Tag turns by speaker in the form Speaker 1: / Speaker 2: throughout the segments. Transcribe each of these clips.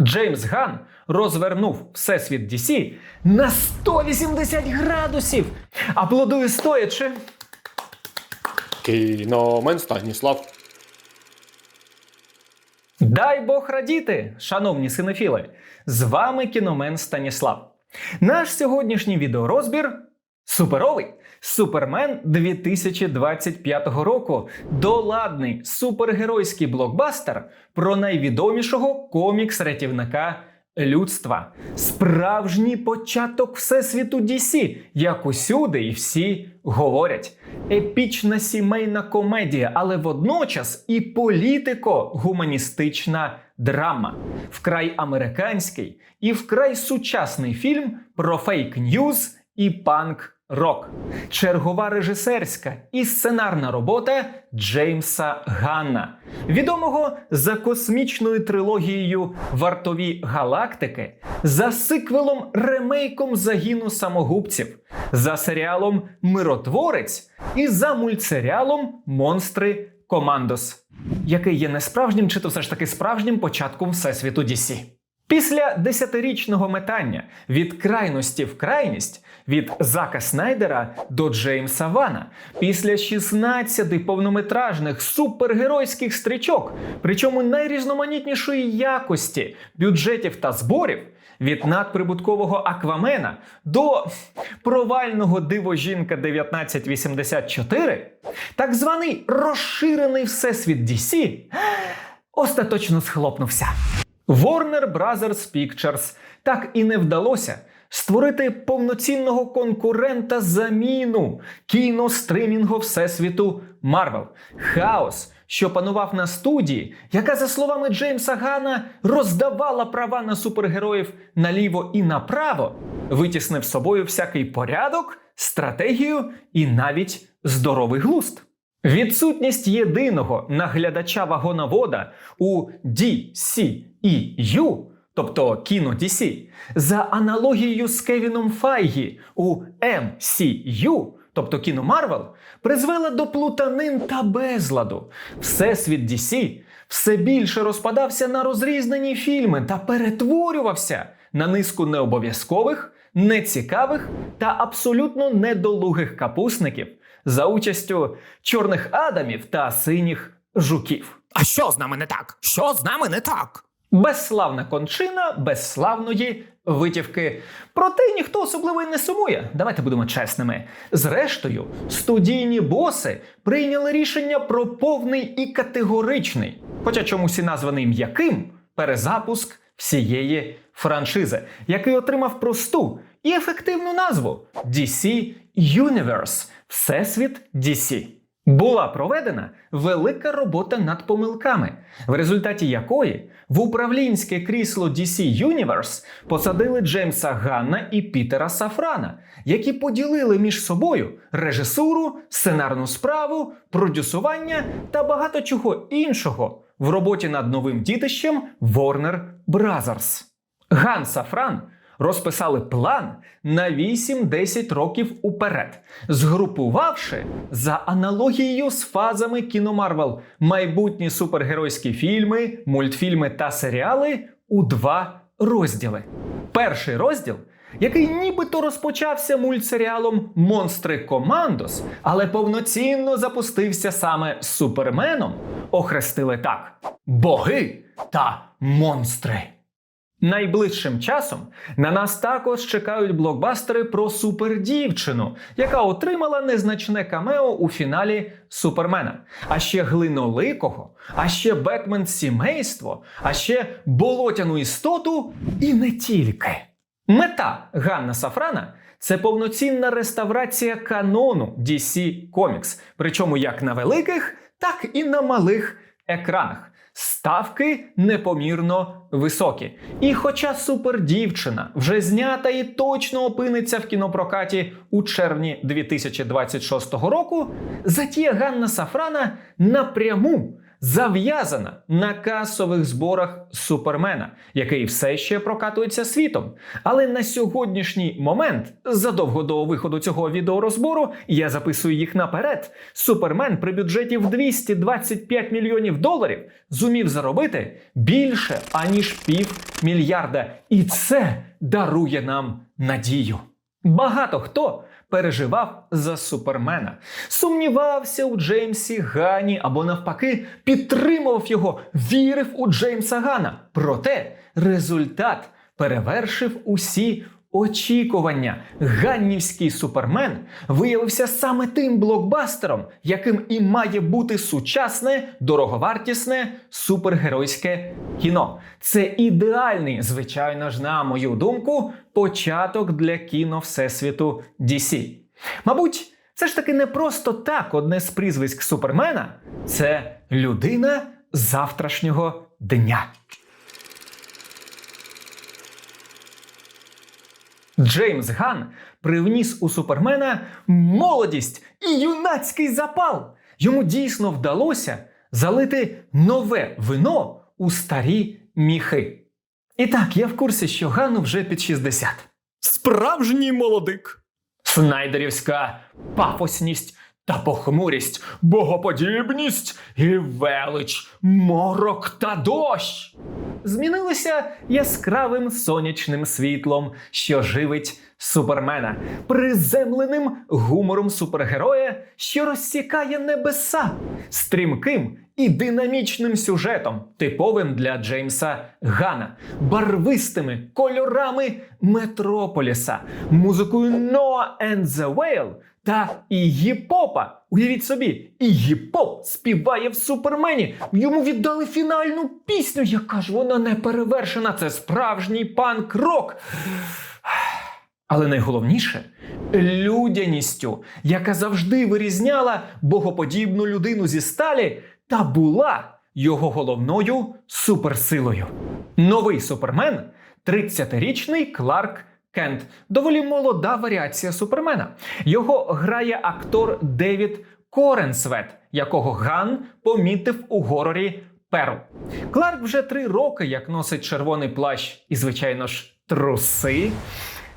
Speaker 1: Джеймс Ган розвернув всесвіт DC на 180 градусів. Аплодую стоячи.
Speaker 2: Кіномен Станіслав.
Speaker 1: Дай Бог радіти, шановні синефіли! З вами кіномен Станіслав. Наш сьогоднішній відеорозбір суперовий Супермен 2025 року. Доладний супергеройський блокбастер про найвідомішого комікс-рятівника людства. Справжній початок всесвіту DC, як усюди і всі говорять. Епічна сімейна комедія, але водночас і політико-гуманістична драма. Вкрай американський і вкрай сучасний фільм про фейк-ньюз і панк. Рок, чергова режисерська і сценарна робота Джеймса Ганна, відомого за космічною трилогією Вартові галактики, за сиквелом ремейком загіну самогубців, за серіалом Миротворець і за мультсеріалом Монстри Командос, який є не справжнім, чи то все ж таки справжнім початком всесвіту DC. Після десятирічного метання від крайності в крайність від Зака Снайдера до Джеймса Вана, після 16 повнометражних супергеройських стрічок, причому найрізноманітнішої якості, бюджетів та зборів, від надприбуткового Аквамена до провального диво жінка 1984, так званий розширений всесвіт DC остаточно схлопнувся. Warner Brothers Pictures так і не вдалося створити повноцінного конкурента заміну кіностримінгу всесвіту Марвел. Хаос, що панував на студії, яка, за словами Джеймса Гана, роздавала права на супергероїв наліво і направо, витіснив собою всякий порядок, стратегію і навіть здоровий глузд. Відсутність єдиного наглядача вагоновода у DCEU, тобто кіно DC, за аналогією з Кевіном Файгі у MCU, тобто кіно Марвел, призвела до плутанин та безладу. Всесвіт DC все більше розпадався на розрізнені фільми та перетворювався на низку необов'язкових, нецікавих та абсолютно недолугих капусників за участю чорних адамів та синіх жуків.
Speaker 3: А що з нами не так? Що з нами не так?
Speaker 1: Безславна кончина безславної витівки. Проте ніхто особливо й не сумує. Давайте будемо чесними. Зрештою, студійні боси прийняли рішення про повний і категоричний, хоча чомусь і названий м'яким, перезапуск всієї франшизи, який отримав просту і ефективну назву DC Universe Всесвіт DC. Була проведена велика робота над помилками, в результаті якої в управлінське крісло DC Universe посадили Джеймса Ганна і Пітера Сафрана, які поділили між собою режисуру, сценарну справу, продюсування та багато чого іншого в роботі над новим дітищем Warner Brothers. Ган Сафран розписали план на 8-10 років уперед, згрупувавши за аналогією з фазами кіномарвел майбутні супергеройські фільми, мультфільми та серіали у два розділи. Перший розділ. Який нібито розпочався мультсеріалом Монстри Командос, але повноцінно запустився саме з Суперменом, охрестили так: Боги та монстри. Найближчим часом на нас також чекають блокбастери про супердівчину, яка отримала незначне камео у фіналі Супермена. А ще глиноликого, а ще Бетмен сімейство, а ще болотяну істоту і не тільки. Мета Ганна Сафрана це повноцінна реставрація канону DC Comics, причому як на великих, так і на малих екранах. Ставки непомірно високі. І хоча супердівчина вже знята і точно опиниться в кінопрокаті у червні 2026 року, затія Ганна Сафрана напряму зав'язана на касових зборах Супермена, який все ще прокатується світом. Але на сьогоднішній момент, задовго до виходу цього відеорозбору, я записую їх наперед. Супермен при бюджеті в 225 мільйонів доларів зумів заробити більше аніж пів мільярда. І це дарує нам надію. Багато хто переживав за супермена, сумнівався у Джеймсі Гані або навпаки підтримував його, вірив у Джеймса Гана. Проте результат перевершив усі очікування. Ганнівський супермен виявився саме тим блокбастером, яким і має бути сучасне, дороговартісне супергеройське кіно. Це ідеальний, звичайно ж, на мою думку, початок для кіно Всесвіту DC. Мабуть, це ж таки не просто так одне з прізвиськ Супермена це людина завтрашнього дня. Джеймс Ган привніс у Супермена молодість і юнацький запал. Йому дійсно вдалося залити нове вино у старі міхи. І так, я в курсі, що Гану вже під 60.
Speaker 3: Справжній молодик.
Speaker 1: Снайдерівська пафосність та похмурість, богоподібність і велич, морок та дощ. Змінилися яскравим сонячним світлом, що живить супермена, приземленим гумором супергероя, що розсікає небеса, стрімким і динамічним сюжетом, типовим для Джеймса Гана, барвистими кольорами Метрополіса, музикою Noah and the Whale та Іггі-попа. Уявіть собі, Іггі-поп співає в супермені. Йому віддали фінальну пісню. Яка ж вона не перевершена. Це справжній панк-рок. Але найголовніше людяністю, яка завжди вирізняла богоподібну людину зі сталі та була його головною суперсилою. Новий супермен 30-річний Кларк Кент. Доволі молода варіація супермена. Його грає актор Девід Коренсвет, якого Ган помітив у горорі Перл. Кларк вже три роки як носить червоний плащ і, звичайно ж, труси.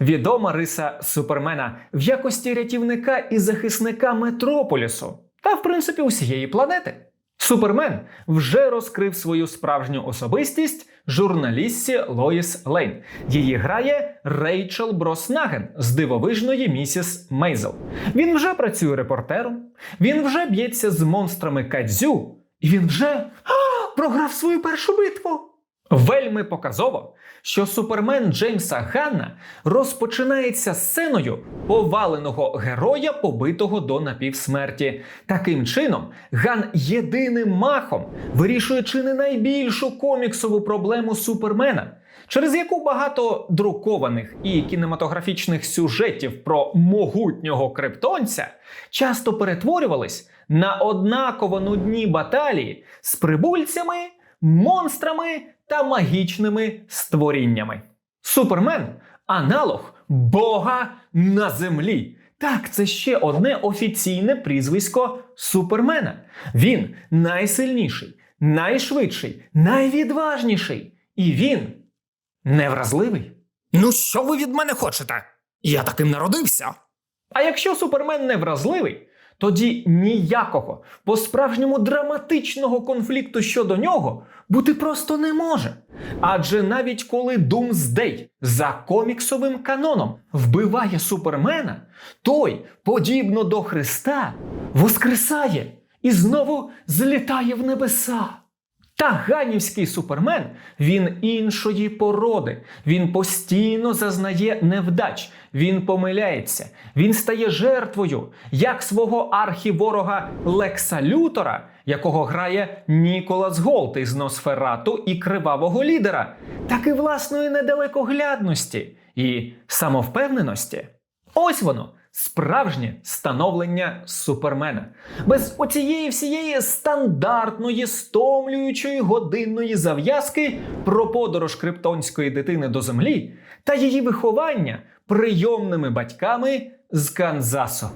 Speaker 1: Відома риса Супермена в якості рятівника і захисника Метрополісу та, в принципі, усієї планети. Супермен вже розкрив свою справжню особистість журналістці Лоїс Лейн. Її грає Рейчел Броснаген з дивовижної місіс Мейзел. Він вже працює репортером, він вже б'ється з монстрами Кадзю, і він вже а, програв свою першу битву. Вельми показово, що супермен Джеймса Ганна розпочинається сценою поваленого героя, побитого до напівсмерті. Таким чином, Ган єдиним махом вирішує чи не найбільшу коміксову проблему супермена, через яку багато друкованих і кінематографічних сюжетів про могутнього криптонця часто перетворювались на однаково нудні баталії з прибульцями, монстрами та магічними створіннями. Супермен аналог Бога на землі. Так, це ще одне офіційне прізвисько Супермена. Він найсильніший, найшвидший, найвідважніший. І він невразливий.
Speaker 3: Ну, що ви від мене хочете? Я таким народився.
Speaker 1: А якщо супермен невразливий, тоді ніякого по-справжньому драматичного конфлікту щодо нього бути просто не може. Адже навіть коли Думсдей за коміксовим каноном вбиває супермена, той, подібно до Христа, воскресає і знову злітає в небеса. Та ганівський супермен він іншої породи. Він постійно зазнає невдач, він помиляється, він стає жертвою як свого архіворога Лекса Лютора, якого грає Ніколас Голт із Носферату і кривавого лідера, так і власної недалекоглядності і самовпевненості. Ось воно. Справжнє становлення супермена. Без оцієї всієї стандартної стомлюючої годинної зав'язки про подорож криптонської дитини до землі та її виховання прийомними батьками з Канзасу.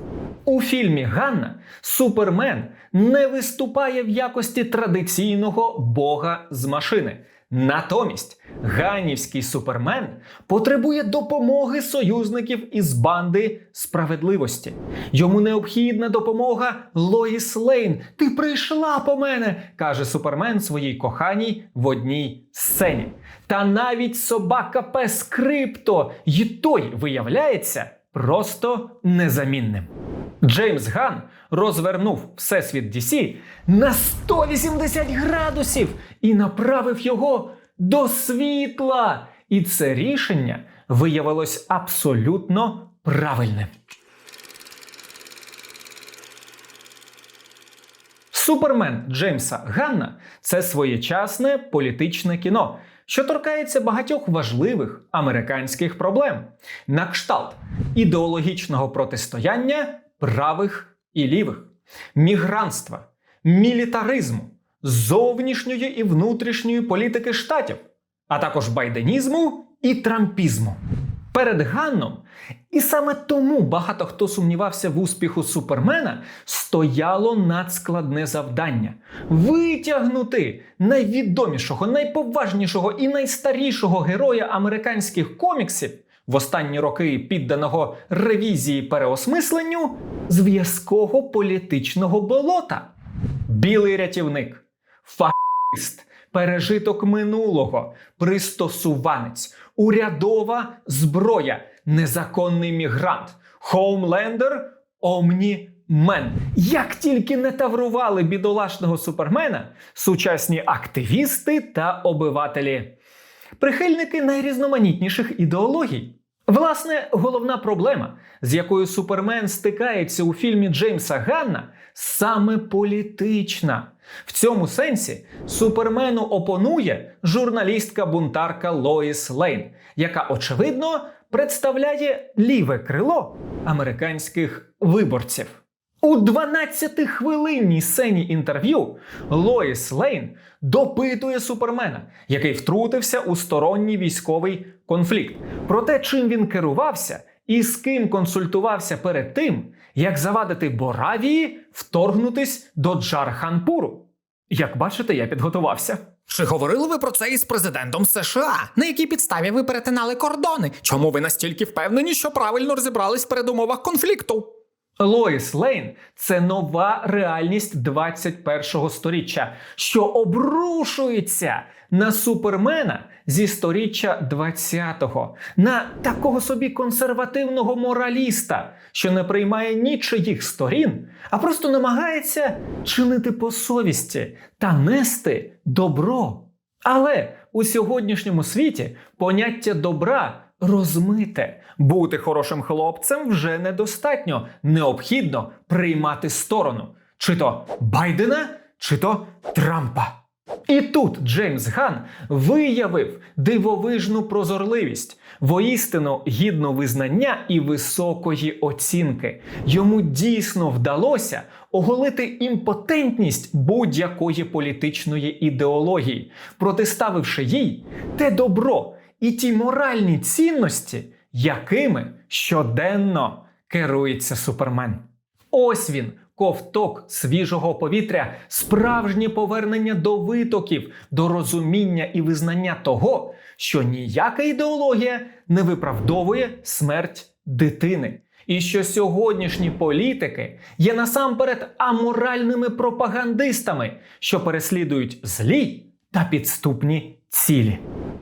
Speaker 1: У фільмі Ганна Супермен не виступає в якості традиційного бога з машини. Натомість ганівський супермен потребує допомоги союзників із банди справедливості. Йому необхідна допомога Лоїс Лейн. Ти прийшла по мене, каже супермен своїй коханій в одній сцені. Та навіть собака пес Крипто, й той виявляється просто незамінним. Джеймс Ган розвернув всесвіт DC на 180 градусів і направив його до світла. І це рішення виявилось абсолютно правильним. Супермен Джеймса Ганна це своєчасне політичне кіно, що торкається багатьох важливих американських проблем, на кшталт ідеологічного протистояння правих і лівих, мігрантства, мілітаризму, зовнішньої і внутрішньої політики штатів, а також байденізму і трампізму. Перед Ганном, і саме тому багато хто сумнівався в успіху Супермена, стояло надскладне завдання витягнути найвідомішого, найповажнішого і найстарішого героя американських коміксів в останні роки підданого ревізії переосмисленню зв'язкового політичного болота. Білий рятівник, фашист, пережиток минулого, пристосуванець, урядова зброя, незаконний мігрант, хоумлендер, омнімен. Як тільки не таврували бідолашного супермена сучасні активісти та обивателі, прихильники найрізноманітніших ідеологій. Власне, головна проблема, з якою Супермен стикається у фільмі Джеймса Ганна, саме політична. В цьому сенсі Супермену опонує журналістка-бунтарка Лоїс Лейн, яка, очевидно, представляє ліве крило американських виборців. У 12-хвилинній сцені інтерв'ю Лоїс Лейн допитує Супермена, який втрутився у сторонній військовий конфлікт, про те, чим він керувався і з ким консультувався перед тим, як завадити Боравії вторгнутись до Джарханпуру. Як бачите, я підготувався.
Speaker 3: Чи говорили ви про це із президентом США? На якій підставі ви перетинали кордони? Чому ви настільки впевнені, що правильно розібрались в передумовах конфлікту?
Speaker 1: Лоїс Лейн це нова реальність 21-го сторіччя, що обрушується на супермена зі сторіччя 20-го, на такого собі консервативного мораліста, що не приймає нічиїх сторін, а просто намагається чинити по совісті та нести добро. Але у сьогоднішньому світі поняття добра розмите. Бути хорошим хлопцем вже недостатньо. Необхідно приймати сторону чи то Байдена, чи то Трампа. І тут Джеймс Ган виявив дивовижну прозорливість, воістину гідну визнання і високої оцінки. Йому дійсно вдалося оголити імпотентність будь-якої політичної ідеології, протиставивши їй те добро і ті моральні цінності, якими щоденно керується Супермен. Ось він, ковток свіжого повітря, справжнє повернення до витоків, до розуміння і визнання того, що ніяка ідеологія не виправдовує смерть дитини. І що сьогоднішні політики є насамперед аморальними пропагандистами, що переслідують злі та підступні цілі.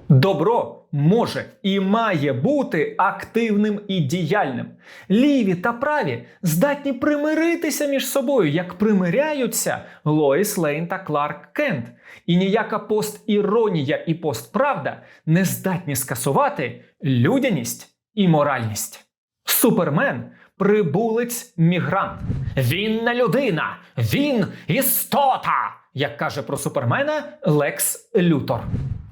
Speaker 1: Добро може і має бути активним і діяльним. Ліві та праві здатні примиритися між собою, як примиряються Лоїс Лейн та Кларк Кент. І ніяка постіронія і постправда не здатні скасувати людяність і моральність. Супермен прибулець мігрант. Він не людина, він істота, як каже про супермена Лекс Лютор.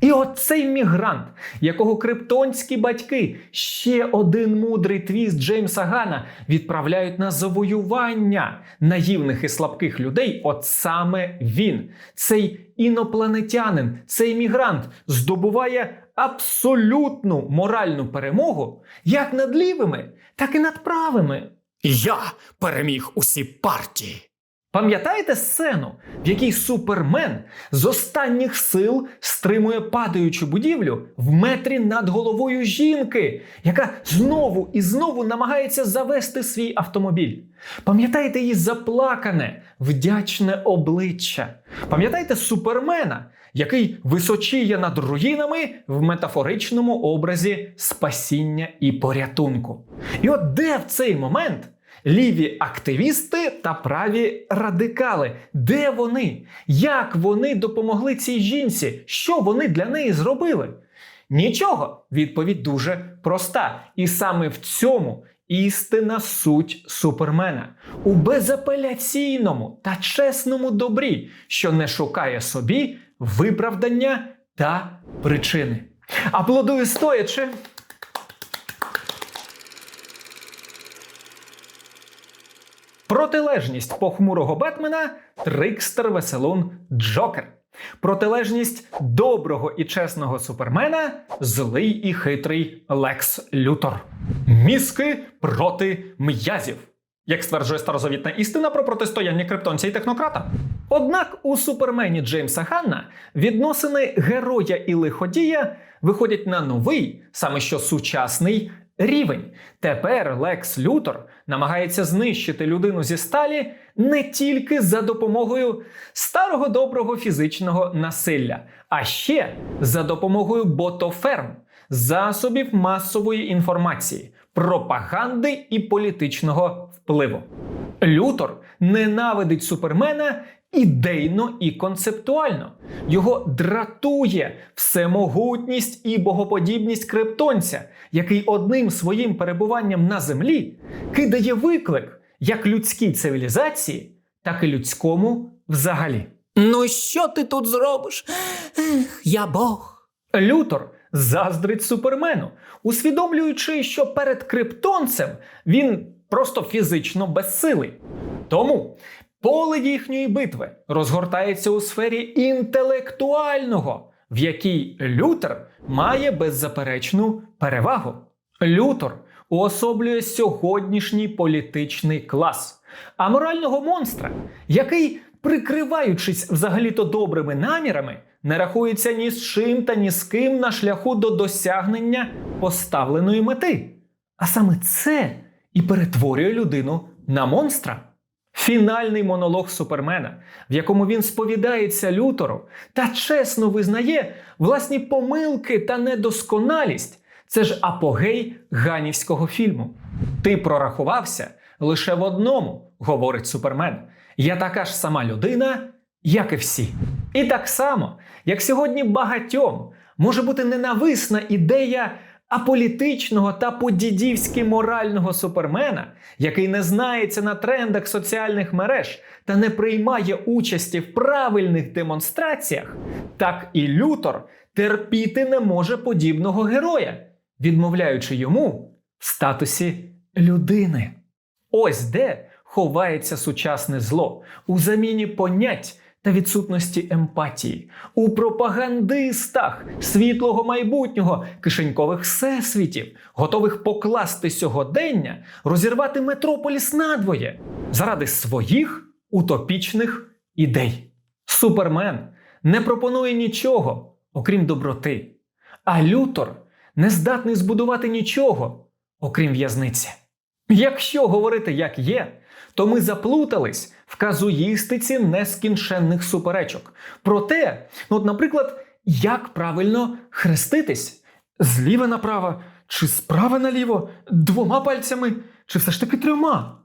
Speaker 1: І оцей мігрант, якого криптонські батьки, ще один мудрий твіст Джеймса Гана відправляють на завоювання наївних і слабких людей. От саме він, цей інопланетянин, цей мігрант здобуває абсолютну моральну перемогу як над лівими, так і над правими.
Speaker 3: Я переміг усі партії.
Speaker 1: Пам'ятаєте сцену, в якій супермен з останніх сил стримує падаючу будівлю в метрі над головою жінки, яка знову і знову намагається завести свій автомобіль? Пам'ятаєте її заплакане, вдячне обличчя? Пам'ятаєте супермена, який височіє над руїнами в метафоричному образі спасіння і порятунку? І от де в цей момент? Ліві активісти та праві радикали. Де вони? Як вони допомогли цій жінці? Що вони для неї зробили? Нічого. Відповідь дуже проста. І саме в цьому істина суть супермена у безапеляційному та чесному добрі, що не шукає собі виправдання та причини. Аплодую стоячи. Протилежність похмурого Бетмена Трикстер Веселун Джокер. Протилежність доброго і чесного супермена злий і хитрий Лекс Лютор. Мізки проти м'язів. Як стверджує старозавітна істина про протистояння криптонця і технократа. Однак у супермені Джеймса Ханна відносини героя і лиходія виходять на новий, саме що сучасний рівень. Тепер Лекс Лютор намагається знищити людину зі сталі не тільки за допомогою старого доброго фізичного насилля, а ще за допомогою ботоферм, засобів масової інформації, пропаганди і політичного впливу. Лютор ненавидить супермена ідейно і концептуально. Його дратує всемогутність і богоподібність криптонця, який одним своїм перебуванням на землі кидає виклик як людській цивілізації, так і людському взагалі.
Speaker 3: Ну що ти тут зробиш? Ех, я Бог.
Speaker 1: Лютор заздрить супермену, усвідомлюючи, що перед криптонцем він просто фізично безсилий. Тому поле їхньої битви розгортається у сфері інтелектуального, в якій Лютер має беззаперечну перевагу. Лютер уособлює сьогоднішній політичний клас, а морального монстра, який, прикриваючись взагалі-то добрими намірами, не рахується ні з чим та ні з ким на шляху до досягнення поставленої мети. А саме це і перетворює людину на монстра. Фінальний монолог Супермена, в якому він сповідається Лютору та чесно визнає власні помилки та недосконалість. Це ж апогей ганівського фільму. Ти прорахувався лише в одному, говорить Супермен. Я така ж сама людина, як і всі. І так само, як сьогодні багатьом може бути ненависна ідея аполітичного та подідівськи морального супермена, який не знається на трендах соціальних мереж та не приймає участі в правильних демонстраціях, так і Лютор терпіти не може подібного героя, відмовляючи йому в статусі людини. Ось де ховається сучасне зло у заміні понять та відсутності емпатії, у пропагандистах світлого майбутнього, кишенькових всесвітів, готових покласти сьогодення, розірвати метрополіс надвоє заради своїх утопічних ідей. Супермен не пропонує нічого, окрім доброти, а Лютор не здатний збудувати нічого, окрім в'язниці. Якщо говорити як є, то ми заплутались в казуїстиці нескінченних суперечок. Про те, ну, от, наприклад, як правильно хреститись зліва направо, чи справа наліво, двома пальцями, чи все ж таки трьома.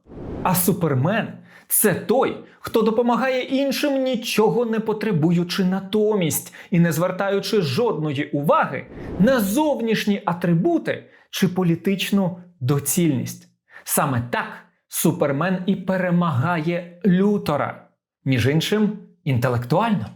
Speaker 1: А супермен це той, хто допомагає іншим, нічого не потребуючи натомість і не звертаючи жодної уваги на зовнішні атрибути чи політичну доцільність. Саме так Супермен і перемагає Лютора, між іншим, інтелектуально.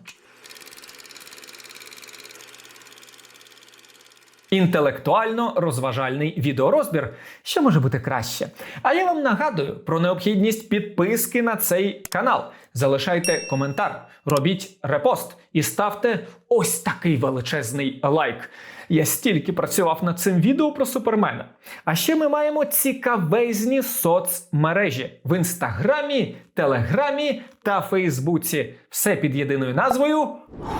Speaker 1: Інтелектуально розважальний відеорозбір, що може бути краще. А я вам нагадую про необхідність підписки на цей канал. Залишайте коментар, робіть репост і ставте ось такий величезний лайк. Я стільки працював над цим відео про супермена. А ще ми маємо цікавезні соцмережі в інстаграмі, телеграмі та Фейсбуці. Все під єдиною назвою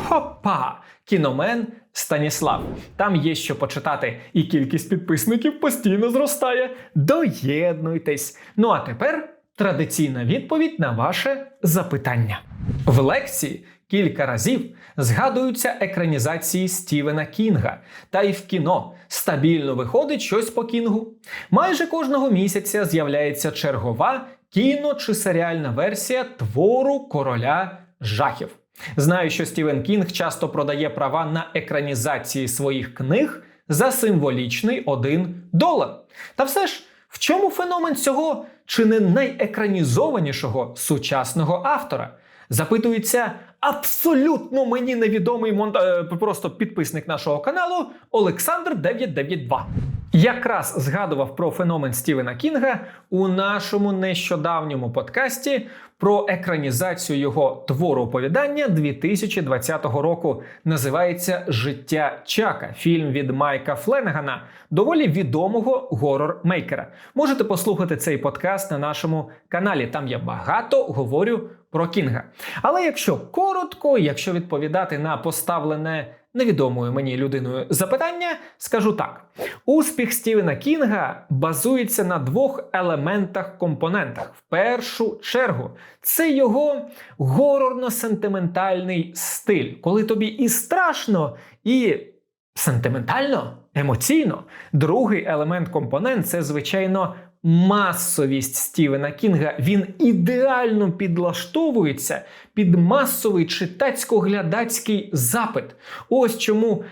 Speaker 1: Хопа! Кіномен Станіслав. Там є що почитати, і кількість підписників постійно зростає. Доєднуйтесь. Ну а тепер традиційна відповідь на ваше запитання. В лекції кілька разів згадуються екранізації Стівена Кінга, та й в кіно стабільно виходить щось по кінгу. Майже кожного місяця з'являється чергова кіно чи серіальна версія твору короля жахів. Знаю, що Стівен Кінг часто продає права на екранізації своїх книг за символічний 1 долар. Та все ж, в чому феномен цього чи не найекранізованішого сучасного автора? Запитується абсолютно мені невідомий монта... е, просто підписник нашого каналу Олександр 992. Якраз згадував про феномен Стівена Кінга у нашому нещодавньому подкасті про екранізацію його твору оповідання 2020 року. Називається Життя Чака, фільм від Майка Фленегана, доволі відомого горор-мейкера. Можете послухати цей подкаст на нашому каналі. Там я багато говорю про Кінга. Але якщо коротко, якщо відповідати на поставлене невідомою мені людиною запитання, скажу так: успіх Стівена Кінга базується на двох елементах-компонентах. В першу чергу, це його горорно-сентиментальний стиль, коли тобі і страшно, і сентиментально, емоційно. Другий елемент-компонент це, звичайно, масовість Стівена Кінга. Він ідеально підлаштовується під масовий читацько-глядацький запит. Ось чому.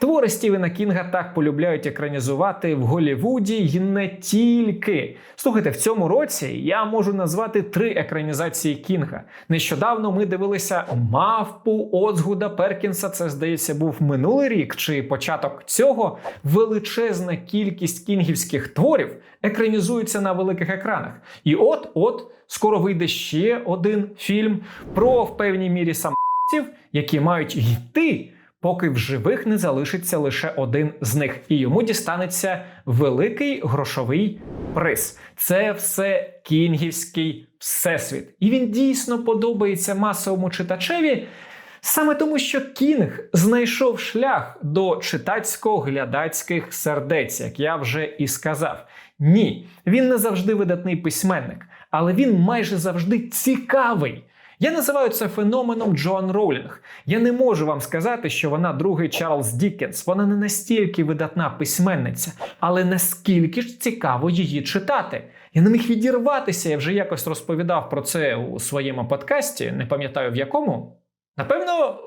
Speaker 1: Твори Стівена Кінга так полюбляють екранізувати в Голлівуді й не тільки. Слухайте, в цьому році я можу назвати три екранізації Кінга. Нещодавно ми дивилися мавпу Оцгуда Перкінса. Це здається був минулий рік чи початок цього. Величезна кількість кінгівських творів екранізується на великих екранах. І от, от, скоро вийде ще один фільм про в певній мірі самців, які мають йти поки в живих не залишиться лише один з них, і йому дістанеться великий грошовий приз. Це все кінгівський всесвіт. І він дійсно подобається масовому читачеві. Саме тому, що Кінг знайшов шлях до читацько-глядацьких сердець, як я вже і сказав. Ні, він не завжди видатний письменник, але він майже завжди цікавий. Я називаю це феноменом Джоан Роулінг. Я не можу вам сказати, що вона другий Чарльз Діккенс. Вона не настільки видатна письменниця, але наскільки ж цікаво її читати. Я не міг відірватися, я вже якось розповідав про це у своєму подкасті, не пам'ятаю в якому. Напевно,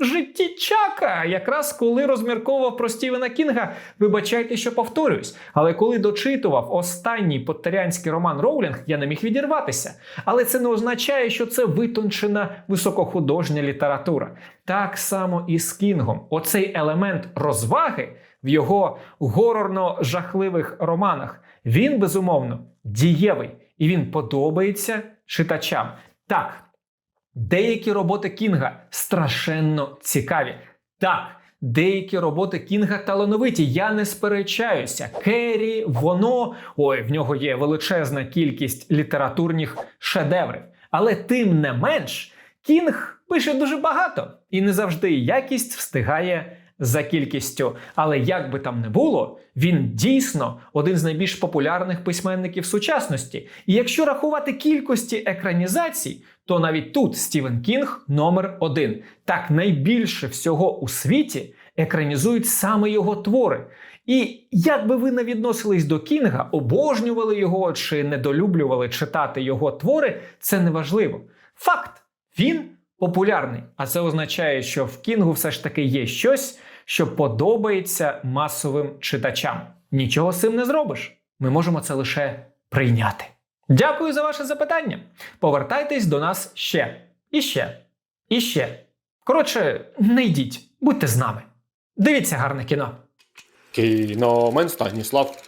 Speaker 1: в житті Чака, якраз коли розмірковував про Стівена Кінга, вибачайте, що повторююсь. Але коли дочитував останній поттерянський роман Роулінг, я не міг відірватися. Але це не означає, що це витончена високохудожня література. Так само і з Кінгом. Оцей елемент розваги в його горорно-жахливих романах, він безумовно дієвий і він подобається читачам. Так. Деякі роботи Кінга страшенно цікаві. Так, деякі роботи Кінга талановиті. Я не сперечаюся. Керрі, воно ой, в нього є величезна кількість літературних шедеврів. Але тим не менш, Кінг пише дуже багато і не завжди якість встигає за кількістю. Але як би там не було, він дійсно один з найбільш популярних письменників сучасності. І якщо рахувати кількості екранізацій, то навіть тут Стівен Кінг номер один. Так найбільше всього у світі екранізують саме його твори. І як би ви не відносились до Кінга, обожнювали його чи недолюблювали читати його твори, це не важливо. Факт, він популярний. А це означає, що в Кінгу все ж таки є щось, що подобається масовим читачам. Нічого з цим не зробиш. Ми можемо це лише прийняти. Дякую за ваше запитання. Повертайтесь до нас ще, і ще, і ще. Коротше, не йдіть, будьте з нами. Дивіться гарне кіно. Кіномен Станіслав.